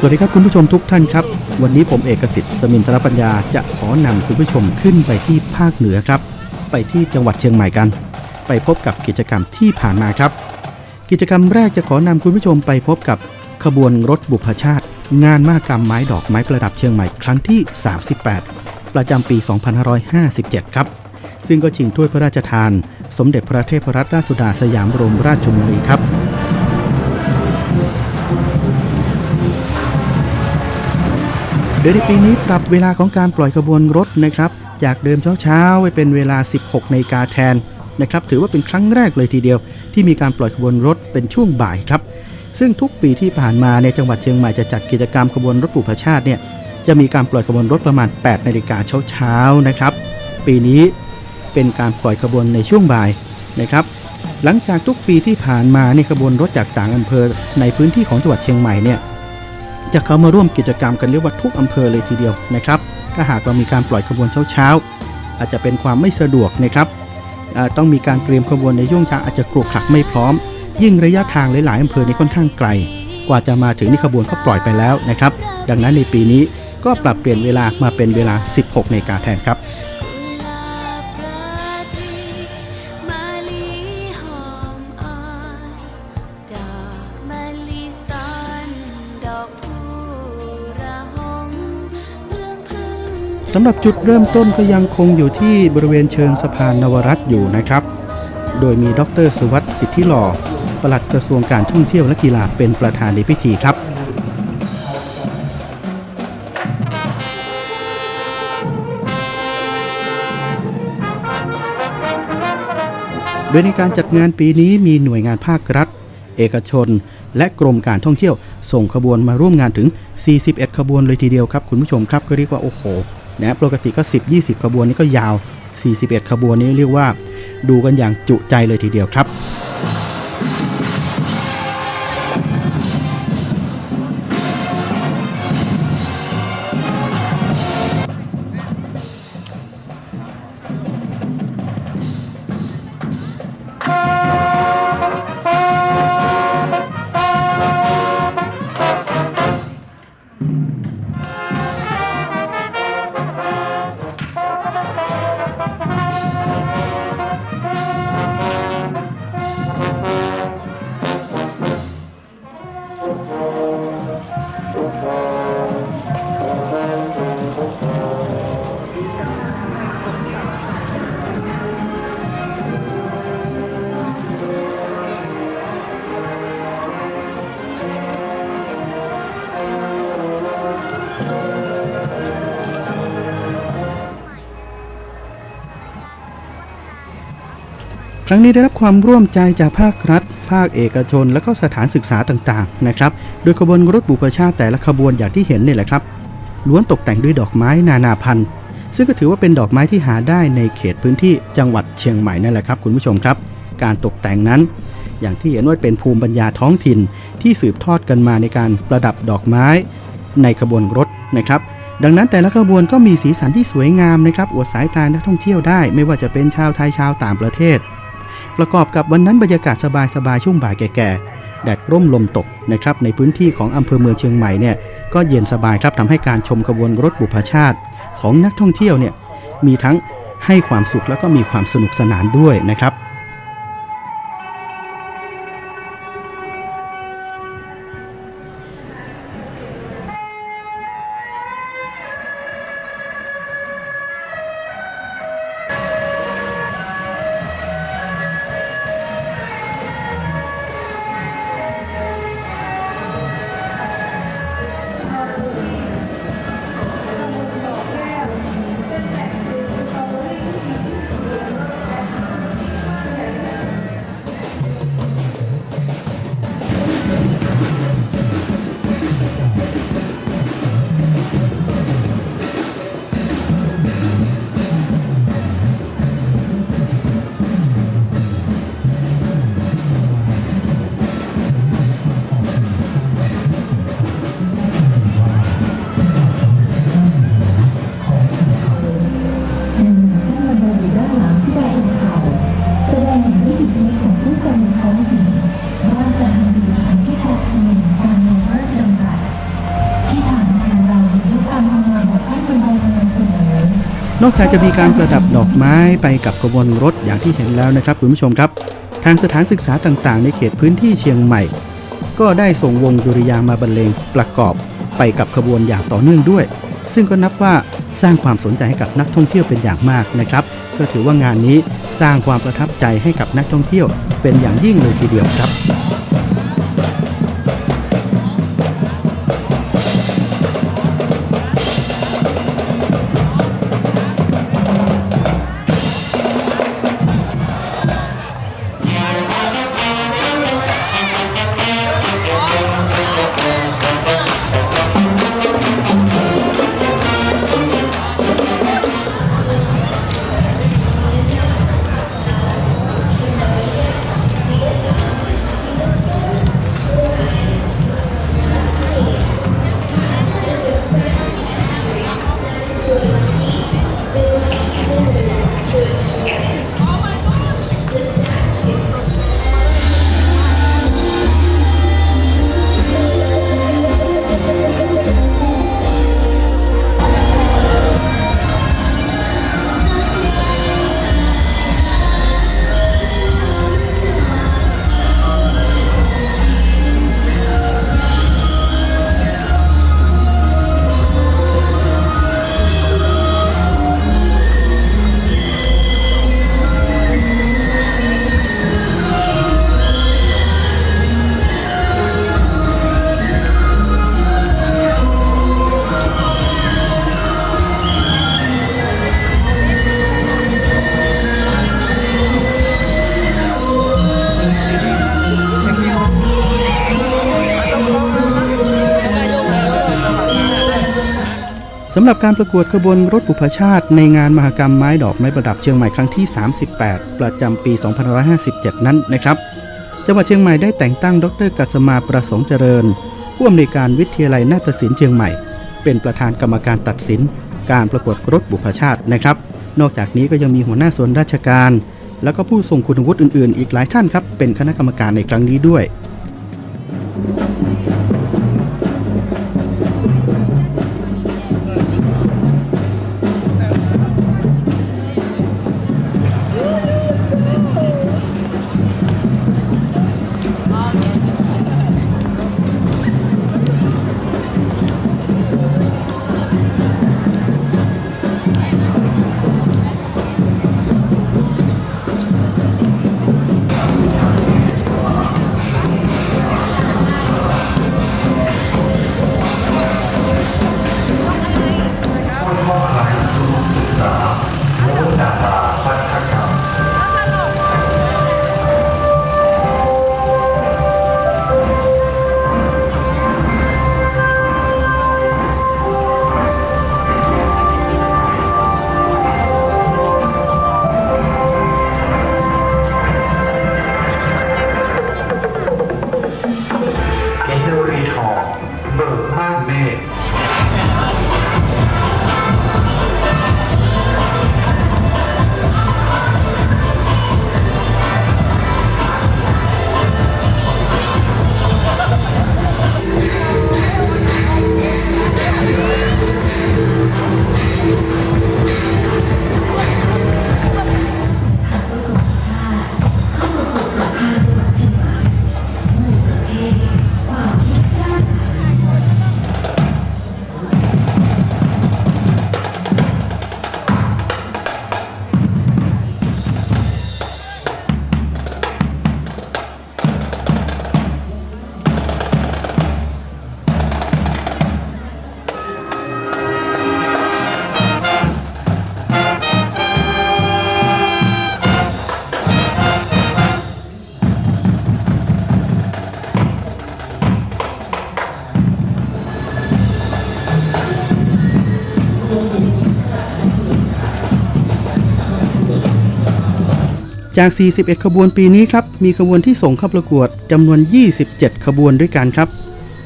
สวัสดีครับคุณผู้ชมทุกท่านครับ วันนี้ผมเอกสิทธิ์สมินทรปัญญาจะขอนำคุณผู้ชมขึ้นไปที่ภาคเหนือครับ ไปที่จังหวัดเชียงใหม่กัน ไปพบกับกิจกรรมที่ผ่านมาครับ กิจกรรมแรกจะขอนำคุณผู้ชมไปพบกับขบวนรถบุพชาติ งานมากรรมไม้ดอกไม้ประดับเชียงใหม่ครั้งที่ 38 ประจำปี 2557 ครับ ซึ่งก็ชิงถ้วยพระราชทาน สมเด็จพระเทพรัตนราชสุดาสยามบรมราชชนนีครับ โดยในปีนี้ปรับเวลาของการปล่อยขบวนรถนะครับ จากเดิมเช้าๆไปเป็นเวลา 16นาฬิกาแทนนะครับ ถือว่าเป็นครั้งแรกเลยทีเดียว ที่มีการปล่อยขบวนรถเป็นช่วงบ่ายครับ ซึ่งทุกปีที่ผ่านมาในจังหวัดเชียงใหม่จะจัดกิจกรรมขบวนรถบุพชาติเนี่ยจะมีการปล่อยขบวนรถประมาณ 8นาฬิกาเช้าๆนะครับ ปีนี้เป็นการปล่อยขบวนในช่วงบ่ายนะครับ หลังจากทุกปีที่ผ่านมาในขบวนรถจากต่างอำเภอในพื้นที่ของจังหวัดเชียงใหม่เนี่ย จะเข้ามาร่วมกิจกรรมกันเรียกว่าทุกอำเภอเลยทีเดียวนะครับถ้าหากเรามีการปล่อยขบวนเช้าๆอาจจะเป็นความไม่สะดวกนะครับต้องมีการเตรียมขบวนในช่วงเช้าอาจจะกรุกขลักไม่พร้อม ยิ่งระยะทางหลายๆอำเภอในค่อนข้างไกล กว่าจะมาถึงนี่ขบวนก็ปล่อยไปแล้วนะครับ ดังนั้นในปีนี้ก็ปรับเปลี่ยนเวลามาเป็นเวลา 16นาฬิกาแทนครับ สำหรับจุดเริ่มต้นก็ยังคงอยู่ที่บริเวณเชิงสะพานนวรัตอยู่นะครับ โดยมีดรสุวัสดิ์สิทธิหล่อปลัดกระทรวงการท่องเที่ยวและกีฬาเป็นประธานในพิธีครับโดยในการจัดงานปีนี้มีหน่วยงานภาครัฐ เอกชน และกรมการท่องเที่ยว ส่งขบวนมาร่วมงานถึง 41 ขบวนเลยทีเดียวครับ คุณผู้ชมครับก็เรียกว่าโอ้โห นะปกติก็ 10-20 ขบวนนี้ก็ยาว 41 ขบวนนี้เรียกว่า ดูกันอย่างจุใจเลยทีเดียวครับ ครั้งนี้ได้รับความร่วมใจจากภาครัฐ ภาคเอกชน และก็สถานศึกษาต่างๆนะครับ โดยขบวนรถบุพชาติแต่ละขบวนอย่างที่เห็นนี่แหละครับ ล้วนตกแต่งด้วยดอกไม้นานาพันธุ์ ซึ่งก็ถือว่าเป็นดอกไม้ที่หาได้ในเขตพื้นที่จังหวัดเชียงใหม่นั่นแหละครับ คุณผู้ชมครับ การตกแต่งนั้น อย่างที่เห็นว่าเป็นภูมิปัญญาท้องถิ่นที่สืบทอดกันมาในการประดับดอกไม้ ในขบวนรถนะครับดังนั้นแต่ละขบวนก็มีสีสันที่สวยงามนะครับอวดสายตานักท่องเที่ยวได้ ไม่ว่าจะเป็นชาวไทยชาวต่างประเทศ ประกอบกับวันนั้นบรรยากาศสบายๆช่วงบ่ายแก่ๆแดดร่มลมตกนะครับในพื้นที่ของอำเภอเมืองเชียงใหม่เนี่ยก็เย็นสบายครับทำให้การชมขบวนรถบุพชาติ ของนักท่องเที่ยวเนี่ยมีทั้งให้ความสุขแล้วก็มีความสนุกสนานด้วยนะครับ นอกจากจะมีการประดับดอกไม้ไปกับขบวนรถอย่างที่เห็นแล้วนะครับคุณผู้ชมครับ ทางสถานศึกษาต่างๆ ในเขตพื้นที่เชียงใหม่ ก็ได้ส่งวงดุริยางมาบรรเลงประกอบไปกับขบวนอย่างต่อเนื่องด้วย ซึ่งก็นับว่าสร้างความสนใจให้กับนักท่องเที่ยวเป็นอย่างมากนะครับ ก็ถือว่างานนี้สร้างความประทับใจให้กับนักท่องเที่ยวเป็นอย่างยิ่งเลยทีเดียวครับำหรับการประกวดขบวนรถบุพชาติ ในงานมหกรรมไม้ดอกไม้ประดับเชียงใหม่ครั้งที่ 38 ประจำปี 2557 นั้นนะครับ จังหวัดเชียงใหม่ได้แต่งตั้งดรกัสมาประสงค์เจริญ ผู้อำนวยการวิทยาลัยนาฏศิลป์เชียงใหม่ เป็นประธานกรรมการตัดสิน การประกวดรถบุพชาตินะครับ นอกจากนี้ก็ยังมีหัวหน้าส่วนราชการ แล้วก็ผู้ทรงคุณวุฒิอื่น ๆ อีกหลายท่านครับเป็นคณะกรรมการในครั้งนี้ด้วย จาก 41 ขบวนปีนี้ครับ มีขบวนที่ส่งเข้าประกวดจำนวน 27 ขบวนด้วยกันครับ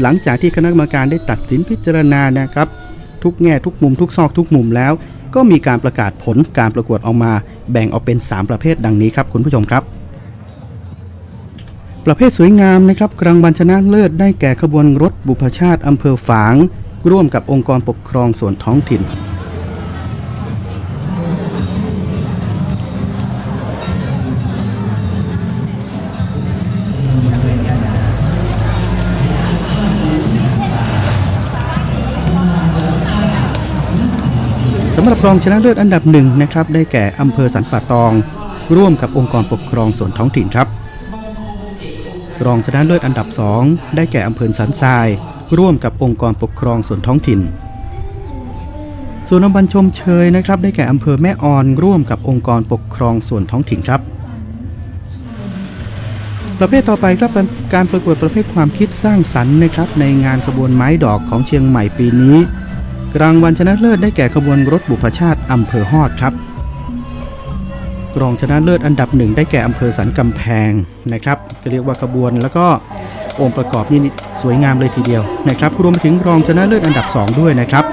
หลังจากที่คณะกรรมการได้ตัดสินพิจารณานะครับ ทุกแง่ทุกมุมทุกซอกทุกมุมแล้ว ก็มีการประกาศผลการประกวดออกมา แบ่งออกเป็น 3 ประเภทดังนี้ครับคุณผู้ชมครับ ประเภทสวยงามนะครับรางวัลชนะเลิศได้แก่ขบวนรถบุพชาติอำเภอฝาง ร่วมกับองค์กรปกครองส่วนท้องถิ่น หรับรองชนะเลิศอันดับหนึ่งนะครับได้แก่อำเภอสันป่าตอง ร่วมกับองค์กรปกครองส่วนท้องถิ่นครับ รองชนะเลิศอันดับ2ได้แก่อำเภอสันทราย ร่วมกับองค์กรปกครองส่วนท้องถิ่น ส่วนรางวัลชมเชยนะครับได้แก่อำเภอแม่ออนร่วมกับองค์กรปกครองส่วนท้องถิ่นครับประเภทต่อไปครับเป็นการประกวดประเภทความคิดสร้างสรรค์นะครับในงานขบวนไม้ดอกของเชียงใหม่ปีนี้ รางวัลชนะเลิศได้แก่ขบวนรถบุพชาติอำเภอฮอดครับ รองชนะเลิศอันดับหนึ่งได้แก่อำเภอสันกำแพงนะครับจะเรียกว่าขบวนแล้วก็องค์ประกอบนี่สวยงามเลยทีเดียวนะครับรวมไปถึงรองชนะเลิศอันดับ 2 ด้วยนะครับ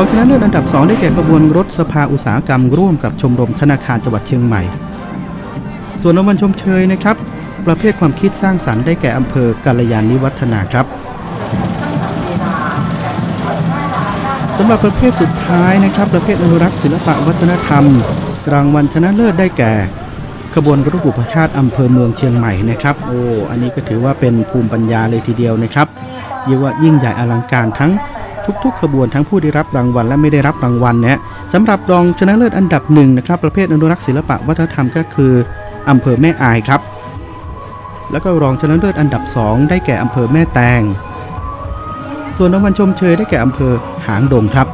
องชนะเลิศอันดับ 2 ได้แก่ขบวนรถสภาอุตสาหกรรมร่วมกับชมรมธนาคารจังหวัดเชียงใหม่ ส่วนรางวัลชมเชยนะครับ ประเภทความคิดสร้างสรรค์ได้แก่อำเภอกาลยานิวัฒนาครับสำหรับประเภทสุดท้ายนะครับ ประเภทอนุรักษ์ศิลปะวัฒนธรรม รางวัลชนะเลิศได้แก่ ขบวนรถบุพชาติอำเภอเมืองเชียงใหม่นะครับโอ้อันนี้ก็ถือว่าเป็นภูมิปัญญาเลยทีเดียวนะครับเรียกว่ายิ่งใหญ่อลังการทั้ง ทุกๆ ขบวนทั้งผู้ได้รับรางวัลและไม่ได้รับรางวัลนะสำหรับรองชนะเลิศอันดับหนึ่งนะครับประเภทอนุรักษ์ศิลปะวัฒนธรรมก็คืออำเภอแม่อายครับ แล้วก็รองชนะเลิศอันดับ 2 ได้แก่อำเภอแม่แตง ส่วนรางวัลชมเชยได้แก่อำเภอหางดงครับ